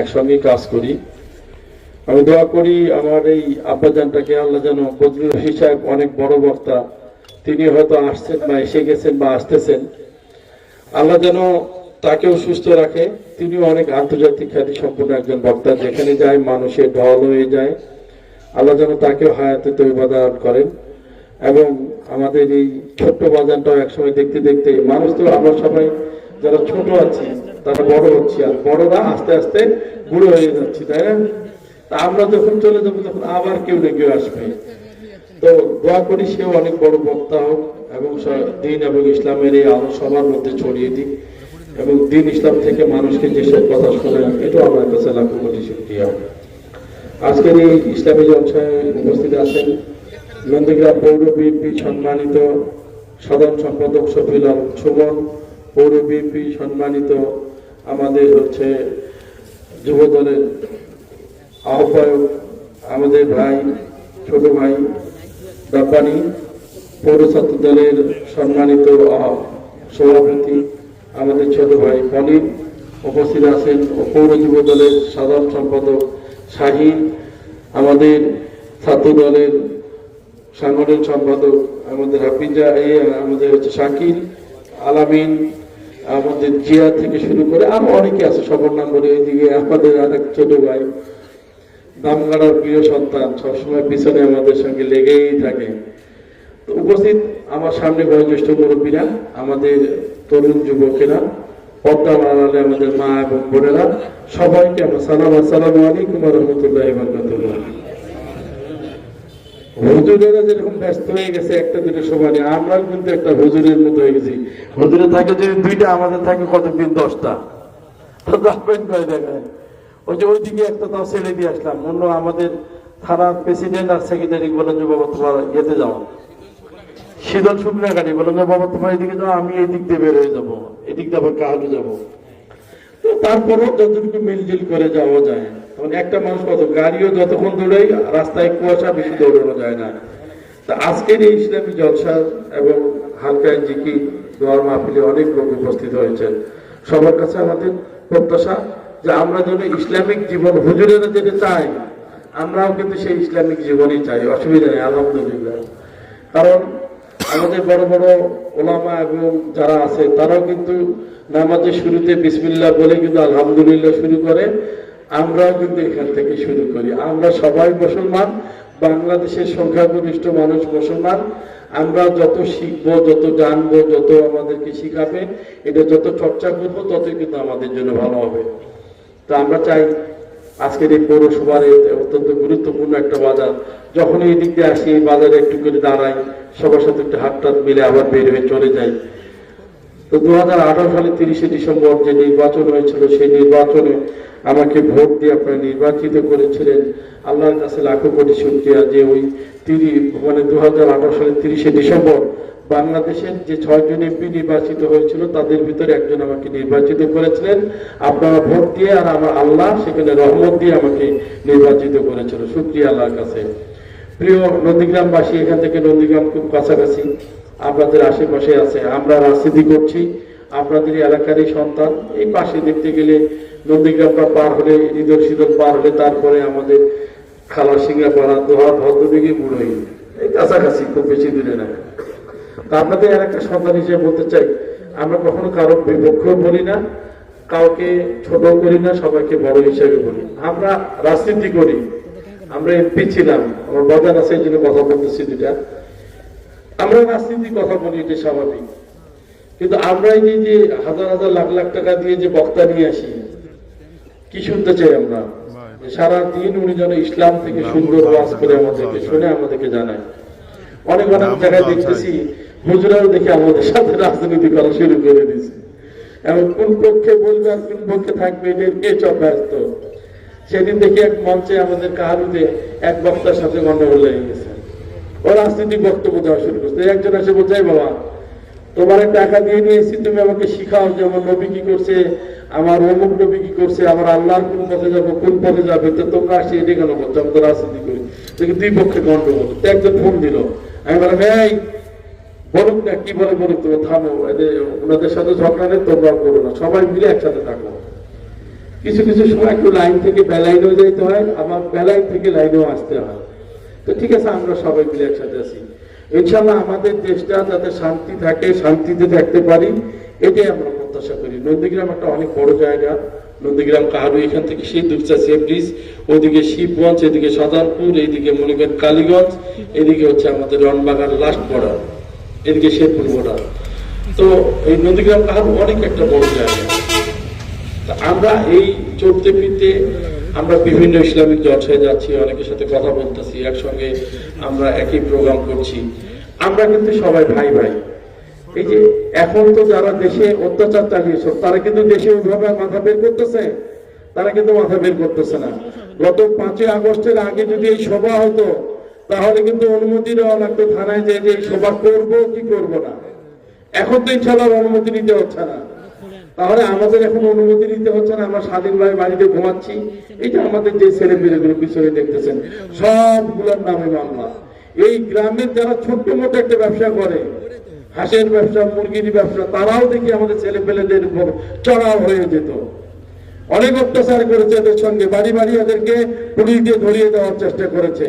একসঙ্গেই কাজ করি। আমি দোয়া করি আমার এই আব্বাজানটাকে আল্লাহ যেন বদরুল রশিদ সাহেব অনেক বড় বক্তা। তিনি হয়তো আসছেন বা এসে গেছেন বা আসতেছেন। আল্লাহ যেন তাকেও সুস্থ রাখে। তিনিও অনেক আন্তর্জাতিক খ্যাতি সম্পন্ন একজন বক্তা। যেখানে যায় মানুষের ঢল হয়ে যায়। আল্লাহ যেন তাকেও হায়াতে তৈবা দান করেন। এবং আমাদের এই ছোট্ট বাজানটাও একসময় দেখতে দেখতে, মানুষ তো আমরা সবাই যারা ছোট আছি তারা বড় হচ্ছি আর বড়রা আস্তে আস্তে বুড়ো হয়ে যাচ্ছি, তাই না? তা আমরা যখন চলে যাব, তখন আবার কেউ না কেউ আসবে। তো দোয়া করি সেও অনেক বড় বক্তা হোক এবং দিন এবং ইসলামের এই আলো সবার মধ্যে ছড়িয়ে দিক এবং দিন ইসলাম থেকে মানুষকে যেসব কথা শোনেন এটাও আমার কাছে লাখো কোটি শুক্রিয়া। আজকের এই ইসলামী জলসায় উপস্থিত আছেন নন্দীগ্রাম পৌর বিএনপি সম্মানিত সাধারণ সম্পাদক আলম সুমন, পৌর বিএনপি সম্মানিত আমাদের হচ্ছে যুব দলের আহ্বায়ক আমাদের ভাই, ছোট ভাই ব্যাপারী পৌর ছাত্র দলের সম্মানিত সভাপতি আমাদের ছোট ভাই পনির উপস্থিত আছেন পৌর যুব দলের সাধারণ সম্পাদক শাহিন, আমাদের ছাত্র দলের সাংগঠনিক সম্পাদক আমাদের হাফিজা আমাদের হচ্ছে শাকিল আলামিন আমাদের জিয়া থেকে শুরু করে আরও অনেকে আছে, সবার নাম বলে এইদিকে আমাদের আরেক ছোট ভাই। দামগাড়ার প্রিয় সন্তান, সবসময় পিছনে আমাদের সঙ্গে লেগেই থাকে। উপস্থিত আমার সামনে বয়োজ্যেষ্ঠ মুরব্বীরা, আমাদের তরুণ যুবকেরা, পদ্মা আড়ালে আমাদের মা এবং বোনেরা, সবাইকে আমরা সালাম, আসসালামু আলাইকুম রহমতুল্লাহ হুজুরেরা যেরকম ব্যস্ত হয়ে গেছে, একটা দুটো সময় আমরাও কিন্তু একটা হুজুরের মতো হয়ে গেছি। হুজুরে থাকে যদি দুইটা, আমাদের থাকে কতদিন? দশটা। কয় দেখেন ওই যে ওইদিকে একটা তাও ছেড়ে দিয়ে আসলাম। অন্য আমাদের থানার প্রেসিডেন্ট আর সেক্রেটারি বলেন যে, বাবা, তোমার ইয়েতে যাও। শীতল শুকনা গাড়ি বলেন যে, বাবা, তোমার এদিকে যাও, আমি এদিক দিয়ে বের হয়ে যাব। এদিক দিয়ে আবার কাহালু যাব। তারপরেও যতটুকু মিলজিল করে যাওয়া যায়। তখন একটা মানুষ কত, গাড়িও যতক্ষণ দৌড়াই রাস্তায় কুয়াশা বেশি দৌড়ানো যায় না। তা আজকের এই ইসলামী জলসা এবং হালকা জিকি দোয়ার মাহফিলে অনেক লোক উপস্থিত হয়েছেন। সবার কাছে আমাদের প্রত্যাশা যে আমরা যেন ইসলামিক জীবন হুজুরেরা যেটা চাই আমরাও কিন্তু সেই ইসলামিক জীবনই চাই। অসুবিধা নেই, আলহামদুলিল্লাহ। কারণ আমাদের বড় বড় ওলামা এবং যারা আছে, তারাও কিন্তু নামাজের শুরুতে বিসমিল্লাহ বলে কিন্তু আলহামদুলিল্লাহ শুরু করে। আমরাও কিন্তু এখান থেকে শুরু করি। আমরা সবাই মুসলমান, বাংলাদেশের সংখ্যাগরিষ্ঠ মানুষ মুসলমান। আমরা যত শিখব, যত জানব, যত আমাদেরকে শিখাবে, এটা যত চর্চা করব, ততই কিন্তু আমাদের জন্য ভালো হবে। তো আমরা চাই আজকের এই পৌরসভার অত্যন্ত গুরুত্বপূর্ণ একটা বাজার। যখন এই দিক দিয়ে আসি, এই বাজারে একটু করে দাঁড়াই, সবার সাথে একটু হাত টাত মিলে আবার বের হয়ে চলে যাই। তো দু হাজার আঠারো সালে তিরিশে ডিসেম্বর যে নির্বাচন হয়েছিল, সেই নির্বাচনে আমাকে ভোট দিয়ে আপনারা নির্বাচিত করেছিলেন। আল্লাহর কাছে লাখো কোটি শুক্রিয়া যে ওই তিরিশ মানে দু হাজার আঠারো সালে তিরিশে ডিসেম্বর বাংলাদেশের যে ছয়জন এমপি নির্বাচিত হয়েছিল, তাদের ভিতরে একজন আমাকে নির্বাচিত করেছিলেন। আপনারা ভোট দিয়ে আর আমার আল্লাহ সেখানে রহমত দিয়ে আমাকে নির্বাচিত করেছিল। শুক্রিয়া আল্লাহর কাছে। প্রিয় নন্দীগ্রামবাসী, এখান থেকে নন্দীগ্রাম খুব কাছাকাছি। আপনাদের আশেপাশে আছে। আমরা রাজনীতি করছি। আপনাদের এলাকারই সন্তান। এই পাশে দেখতে গেলে নন্দীগ্রামটা পার হলে ঈদল শীতল পার হলে তারপরে আমাদের খালা সিঙ্গাপাড়া দোহা ভদ্রদিকে বুড়োই। এই কাছাকাছি, খুব বেশি দূরে না। তা আপনাদের এলাকার সন্তান হিসেবে বলতে চাই। আমরা কখনো কারও বিপক্ষেও বলি না কাউকে ছোট করি না সবাইকে বড় হিসেবে বলি। আমরা রাজনীতি করি আমরা এমপি ছিলাম আমার বাজার আছে এই জন্য কথা বলতেছি দুটা আমরা রাজনীতি কথা বলি এটা স্বাভাবিক। কিন্তু আমরা এই যে হাজার হাজার লাখ লাখ টাকা দিয়ে যে বক্তা নিয়ে আসি কি শুনতে চাই আমরা? সারা দিন উনি যেন ইসলাম থেকে সুন্দর ওয়াজ করে আমাদেরকে শুনে আমাদেরকে জানায়। অনেক অনেক জায়গায় দেখতেছি হুজুরাও দেখে আমাদের সাথে রাজনীতি করা শুরু করে দিয়েছে এবং কোন পক্ষে বলবে আর কোন পক্ষে থাকবে এটা এ চপ ব্যস্ত। সেদিন দেখি এক মঞ্চে আমাদের কাহারুতে এক বক্তার সাথে গন্ডগোল লেগে গেছে। ও রাজনৈতিক বক্তব্য দেওয়া শুরু করছে। একজন এসে "এই বাবা তোমার টাকা দিয়ে নিয়েছি তুমি আমাকে শিখাও যে আমার নবী কি করছে আমার অমুক নবী কি করছে আমার আল্লাহর কোন পথে যাব কোন পথে যাবে তো তোমরা আসি এটি কেন করছ আমি তো রাজনীতি করি। দেখি দুই পক্ষে গন্ডগোল। তো একজন ফোন দিল আমি বললাম এই বলুক না, কি বলে বলুক তুমি থামো ওনাদের সাথে ঝগড়া নেই, তোমরাও করো না, সবাই মিলে একসাথে থাকো। কিছু কিছু সময় একটু লাইন থেকে বেলাইনেও যাইতে হয়, আবার বেলাইন থেকে লাইনেও আসতে হয়। তো ঠিক আছে, আমরা সবাই মিলে একসাথে আছি। ইনশাল্লাহ আমাদের দেশটা যাতে শান্তি থাকে, শান্তিতে থাকতে পারি, এটাই আমরা প্রত্যাশা করি। নন্দীগ্রাম একটা অনেক বড় জায়গা। নন্দীগ্রাম কাহারু, এখান থেকে সেই দুপচা সে ব্রিজ, ওদিকে শিবগঞ্জ, এদিকে সদরপুর এইদিকে মনে করেন কালীগঞ্জ, এদিকে হচ্ছে আমাদের রনবাগান লাস্ট বর্ডার এদিকে শেরপুর বর্ডার তো এই নন্দীগ্রাম কাহারু অনেক একটা বড় জায়গা। আমরা এই চলতে ফিরতে আমরা বিভিন্ন ইসলামিক জলসায় যাচ্ছি, অনেকের সাথে কথা বলতেছি, একসঙ্গে আমরা একই প্রোগ্রাম করছি। আমরা কিন্তু সবাই ভাই ভাই এই যে এখন তো যারা দেশে অত্যাচার চালিয়েছে, তারা কিন্তু দেশে ওইভাবে মাথা বের করতেছে? তারা কিন্তু মাথা বের করতেছে না। গত পাঁচই আগস্টের আগে যদি এই সভা হতো, তাহলে কিন্তু অনুমতি দেওয়া লাগতো থানায় যে এই সভা কি করব না। এখন তো ইনশাল্লাহ অনুমতি নিতে হচ্ছে না। তাহলে আমাদের এখন অনুমতি নিতে হচ্ছে না, আমরা স্বাধীনভাবে বাড়িতে ঘুমাচ্ছি। যে আমাদের যে ছেলে মেয়েগুলো পিছনে দেখতেছেন, সবগুলোর নামে মামলা। এই গ্রামের যারা ছোট্ট মোটো একটা ব্যবসা করে হাঁসের ব্যবসা, মুরগির ব্যবসা, তারাও দেখি আমাদের ছেলে পেলেদের উপর চড়াও হয়ে যেত। অনেক অত্যাচার করেছে এদের সঙ্গে। বাড়ি বাড়ি এদেরকে পুলিশ দিয়ে ধরিয়ে দেওয়ার চেষ্টা করেছে।